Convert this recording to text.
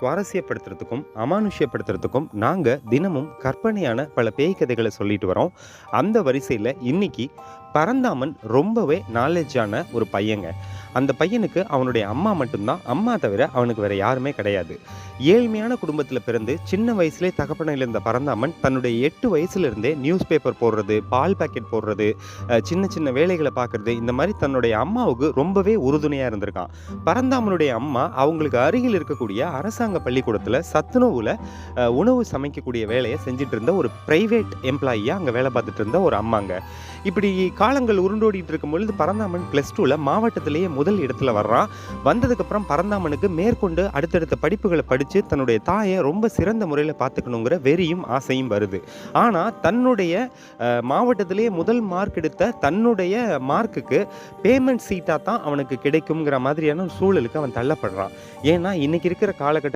சுவாரஸ்யப்படுத்துறதுக்கும் அமானுஷ்யப்படுத்துறதுக்கும் நாங்கள் தினமும் கற்பனையான பல பேய் கதைகளை சொல்லிட்டு வரோம். அந்த வரிசையில் இன்னைக்கு பரந்தாமன் ரொம்பவே நாலேஜான ஒரு பையங்க. அந்த பையனுக்கு அவனுடைய அம்மா மட்டும்தான். அம்மா தவிர அவனுக்கு வேற யாருமே கிடையாது. ஏழ்மையான குடும்பத்தில் பிறந்து சின்ன வயசுலேயே தகப்பனையில் இருந்த பரந்தாமன் தன்னுடைய எட்டு வயசுலேருந்தே நியூஸ் பேப்பர் போடுறது பால் பாக்கெட் போடுறது சின்ன சின்ன வேலைகளை பார்க்குறது இந்த மாதிரி தன்னுடைய அம்மாவுக்கு ரொம்பவே உறுதுணையாக இருந்திருக்கான். பரந்தாமனுடைய அம்மா அவங்களுக்கு அருகில் இருக்கக்கூடிய அரசாங்க பள்ளிக்கூடத்தில் சத்துணவுல உணவு சமைக்கக்கூடிய வேலையை செஞ்சுட்டு இருந்த ஒரு பிரைவேட் எம்ப்ளாயியாக அங்கே வேலை பார்த்துட்டு இருந்த ஒரு அம்மாங்க. இப்படி காலங்கள் உருண்டோடிட்டு இருக்கும் பொழுது பரந்தாமன் ப்ளஸ் டூவில் மாவட்டத்திலேயே முதல் இடத்துல வர்றான் வந்ததுக்கப்புறம் பரந்தாமனுக்கு மேற்கொண்டு அடுத்தடுத்த படிப்புகளை படித்து தன்னுடைய தாயை ரொம்ப சிறந்த முறையில் பார்த்துக்கணுங்கிற வெறியும் ஆசையும் வருது. ஆனால் தன்னுடைய மாவட்டத்திலேயே முதல் மார்க் எடுத்த தன்னுடைய மார்க்குக்கு பேமெண்ட் சீட்டாக தான் அவனுக்கு கிடைக்குங்கிற மாதிரியான சூழலுக்கு அவன் தள்ளப்படுறான். ஏன்னா இன்னைக்கு இருக்கிற காலகட்ட